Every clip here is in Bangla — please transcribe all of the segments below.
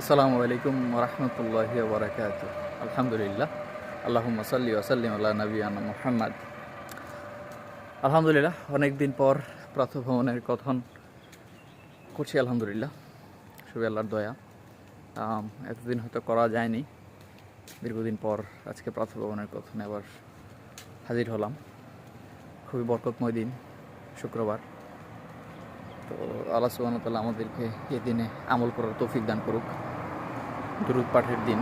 আসসালামু আলাইকুম রহমতুল্লাহ বরাকাত আলহামদুলিল্লাহ। আল্লাহ সাল্লি ওসাল্লিম আল্লাহ নবীনা মোহাম্মদ। আলহামদুলিল্লাহ, অনেক দিন পর প্রাতভ্রমণের কথন করছি, আলহামদুলিল্লাহ। সবই আল্লাহর দয়া। এতদিন হয়তো করা যায়নি। দীর্ঘদিন পর আজকে প্রাতভ্রমণের কথনে আবার হাজির হলাম। খুবই বরকতময় দিন, শুক্রবার। তো আল্লাহ সুবাহ তাল্লাহ আমাদেরকে এ দিনে আমল করার তৌফিক দান করুক। দুরুদ পাঠের দিন,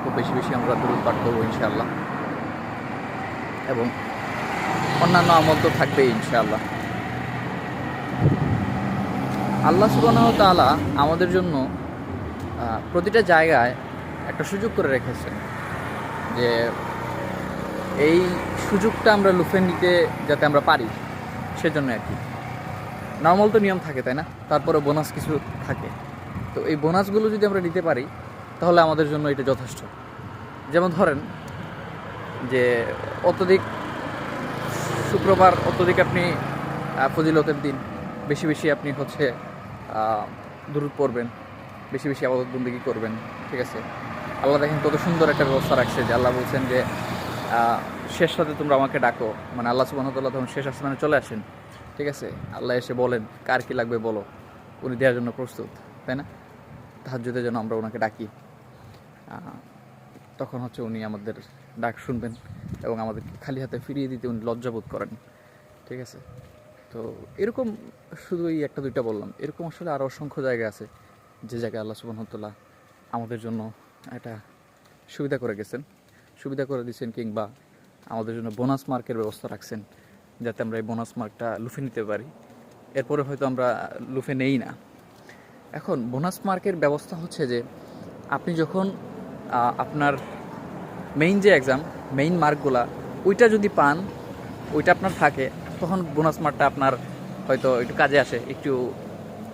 খুব বেশি বেশি আমরা দুরুদ পাঠ করব ইনশাআল্লাহ। এবং অন্যান্য আমল তো থাকবেই ইনশাআল্লাহ। আল্লাহ সুবাহ তাআলা আমাদের জন্য প্রতিটা জায়গায় একটা সুযোগ করে রেখেছেন। যে এই সুযোগটা আমরা লুফে নিতে যাতে আমরা পারি, সেজন্য আর কি। নর্মাল তো নিয়ম থাকে, তাই না? তারপরে বোনাস কিছু থাকে। তো এই বোনাসগুলো যদি আমরা নিতে পারি, তাহলে আমাদের জন্য এটা যথেষ্ট। যেমন ধরেন যে অত্যধিক শুক্রবার অত্যধিক আপনি ফজিলতের দিন, বেশি বেশি আপনি হচ্ছে দূর পড়বেন, বেশি বেশি আবাদত বন্দিগি করবেন, ঠিক আছে? আল্লাহ দেখেন কত সুন্দর একটা ব্যবস্থা রাখছে যে আল্লাহ বলছেন যে শেষ সাথে তোমরা আমাকে ডাকো। মানে আল্লাহ সুবাহ তাল্লাহ তখন শেষ আসমানে চলে আসেন ঠিক আছে? আল্লাহ এসে বলেন, কার কি লাগবে বলো? উনি দেওয়ার জন্য প্রস্তুত। তাই না? তাহাজ্জুদের জন্য আমরা ওনাকে ডাকি। তখন হচ্ছে উনি আমাদের ডাক শুনবেন এবং আমাদের খালি হাতে ফিরিয়ে দিতে উনি লজ্জাবোধ করেন। ঠিক আছে? তো এরকম শুধু এই একটা দুইটা বললাম। এরকম আসলে আরও অসংখ্য জায়গা আছে যে জায়গায় আল্লাহ সুবাহতাল্লাহ আমাদের জন্য একটা সুবিধা করে গেছেন। সুবিধা করে দিয়েছেন কিংবা আমাদের জন্য বোনাস মার্কের ব্যবস্থা রাখছেন। যাতে আমরা এই বোনাস মার্কটা লুফে নিতে পারি। এরপরে হয়তো আমরা লুফে নেই না। এখন বোনাস মার্কের ব্যবস্থা হচ্ছে যে, আপনি যখন আপনার মেইন যে এক্সাম মেইন মার্কগুলা ওইটা যদি পান, ওইটা আপনার থাকে, তখন বোনাস মার্কটা আপনার হয়তো একটু কাজে আসে, একটু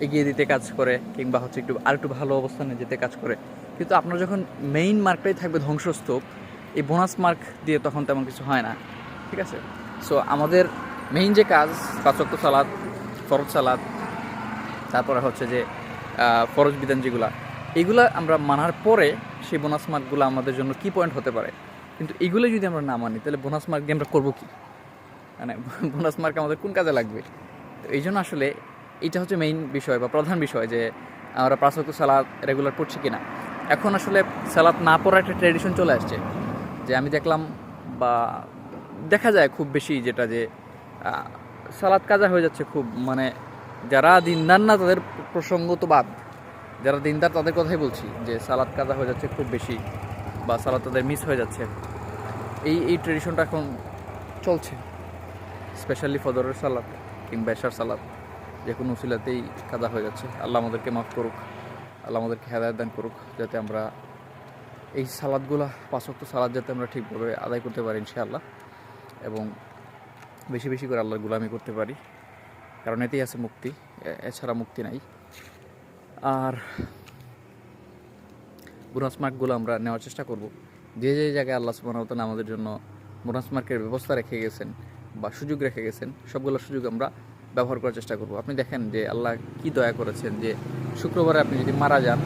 এগিয়ে দিতে কাজ করে, কিংবা হচ্ছে একটু আর একটু ভালো অবস্থানে যেতে কাজ করে। কিন্তু আপনার যখন মেইন মার্কটাই থাকবে ধ্বংসস্তূপ, এই বোনাস মার্ক দিয়ে তখন তেমন কিছু হয় না। ঠিক আছে? সো আমাদের মেইন যে কাজ পাচক্য সালাদ, ফরজ সালাদ, তারপরে হচ্ছে যে ফরজ বিধান যেগুলা, এগুলা আমরা মানার পরে সেই বোনাস মার্কগুলো আমাদের জন্য কি পয়েন্ট হতে পারে। কিন্তু এগুলো যদি আমরা না মানি, তাহলে বোনাস মার্ক দিয়ে আমরা করব কি? মানে বোনাস মার্ক আমাদের কোন কাজে লাগবে? তো এই জন্য আসলে এটা হচ্ছে মেইন বিষয় বা প্রধান বিষয় যে, আমরা প্রাসক্ত সালাদ রেগুলার পড়ছি কিনা। এখন আসলে সালাদ না পড়ার একটা ট্রেডিশন চলে আসছে। যে আমি দেখলাম বা দেখা যায় খুব বেশি যেটা যে সালাদ কাজা হয়ে যাচ্ছে খুব মানে যারা দিনদার না তাদের প্রসঙ্গ তো বাদ। যারা দিনদার তাদের কথাই বলছি যে, সালাদ কাজা হয়ে যাচ্ছে খুব বেশি বা সালাদ তাদের মিস হয়ে যাচ্ছে। এই এই ট্রেডিশনটা এখন চলছে স্পেশালি ফদরের সালাদ কিংবা এশার সালাদ, যে কোনো উসিলাতেই কাদা হয়ে যাচ্ছে। আল্লাহ আমাদেরকে মাফ করুক, আল্লাহ আমাদেরকে হেদায়ত দান করুক, যাতে আমরা এই সালাদগুলো পাঁচক্ত সালাদ যাতে আমরা ঠিকভাবে আদায় করতে পারি ইনশাআল্লাহ। এবং বেশি বেশি করে আল্লাহর গুলামি করতে পারি। কারণ এতেই আছে মুক্তি এছাড়া মুক্তি নাই। আর বোনাস মার্কগুলো আমরা নেওয়ার চেষ্টা করব। যে যে জায়গায় আল্লাহ সুবাহতাল আমাদের জন্য বোনাস মার্কের ব্যবস্থা রেখে গেছেন বা সুযোগ রেখে গেছেন, সবগুলো সুযোগ আমরা ব্যবহার করার চেষ্টা করব। আপনি দেখেন যে আল্লাহ কি দয়া করেছেন যে শুক্রবারে আপনি যদি মারা যান,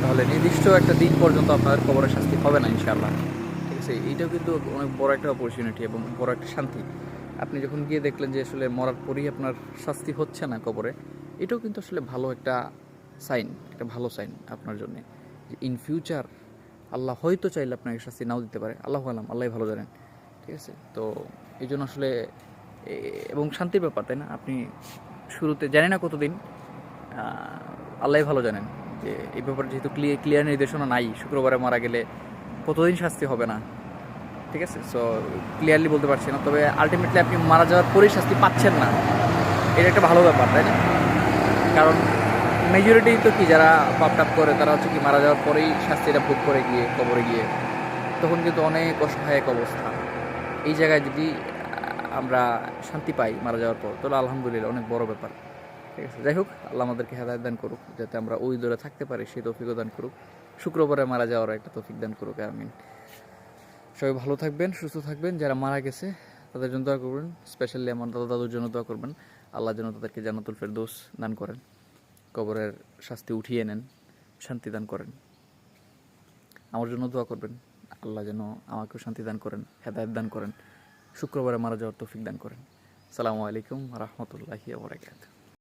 তাহলে নির্দিষ্ট একটা দিন পর্যন্ত আপনার কবরের শাস্তি হবে না ইনশাআল্লাহ। আছে, এইটাও কিন্তু অনেক বড় একটা অপরচুনিটি এবং বড় একটা শান্তি। আপনি যখন গিয়ে দেখলেন যে আসলে মরার পরই আপনার শাস্তি হচ্ছে না কবরে, এটাও কিন্তু আসলে ভালো একটা সাইন একটা ভালো সাইন আপনার জন্য। যে ইন ফিউচার আল্লাহ হয়তো চাইলে আপনাকে শাস্তি নাও দিতে পারে। আল্লাহ আলাম আল্লাহ ভালো জানেন। ঠিক আছে? তো এই জন্য আসলে এবং শান্তির ব্যাপার, তাই না? আপনি শুরুতে, জানি না কতদিন আল্লাহ ভালো জানেন যে এই ব্যাপারে যেহেতু ক্লিয়ার ক্লিয়ার নির্দেশনা নাই, শুক্রবারে মারা গেলে কতদিন শাস্তি হবে না। ঠিক আছে? সো ক্লিয়ারলি বলতে পারছি না। তবে আলটিমেটলি আপনি মারা যাওয়ার পরেই শাস্তি পাচ্ছেন না। এটা একটা ভালো ব্যাপার, তাই না? কারণ মেজরিটি তো কি, যারা পাপ টাপ করে, তারা হচ্ছে কি মারা যাওয়ার পরেই শাস্তিটা ভোগ করে গিয়ে, কবরে গিয়ে। তখন কিন্তু অনেক অসহায় এক অবস্থা। এই জায়গায় যদি আমরা শান্তি পাই মারা যাওয়ার পর, তাহলে আলহামদুলিল্লাহ অনেক বড় ব্যাপার। ঠিক আছে? যাই হোক, আল্লাহ আমাদেরকে হেদায়ত দান করুক, যাতে আমরা ওই দূরে থাকতে পারি, সেই তৌফিকও দান করুক। শুক্রবারে মারা যাওয়ার একটা তৌফিক দান করুক, আমিন। সবাই ভালো থাকবেন, সুস্থ থাকবেন। যারা মারা গেছে, তাদের জন্য দোয়া করবেন। স্পেশালি আমার দাদা দাদুর জন্য দোয়া করবেন। আল্লাহ যেন তাদেরকে জান্নাতুল ফেরদৌস দান করেন। কবরের শাস্তি উঠিয়ে নেন, শান্তি দান করেন। আমার জন্য দোয়া করবেন। আল্লাহ যেন আমাকেও শান্তি দান করেন, হেদায়ত দান করেন। শুক্রবারে মারা যাওয়ার তৌফিক দান করেন। সালামু আলাইকুম রহমতুল্লাহি ওবরাকাতুহ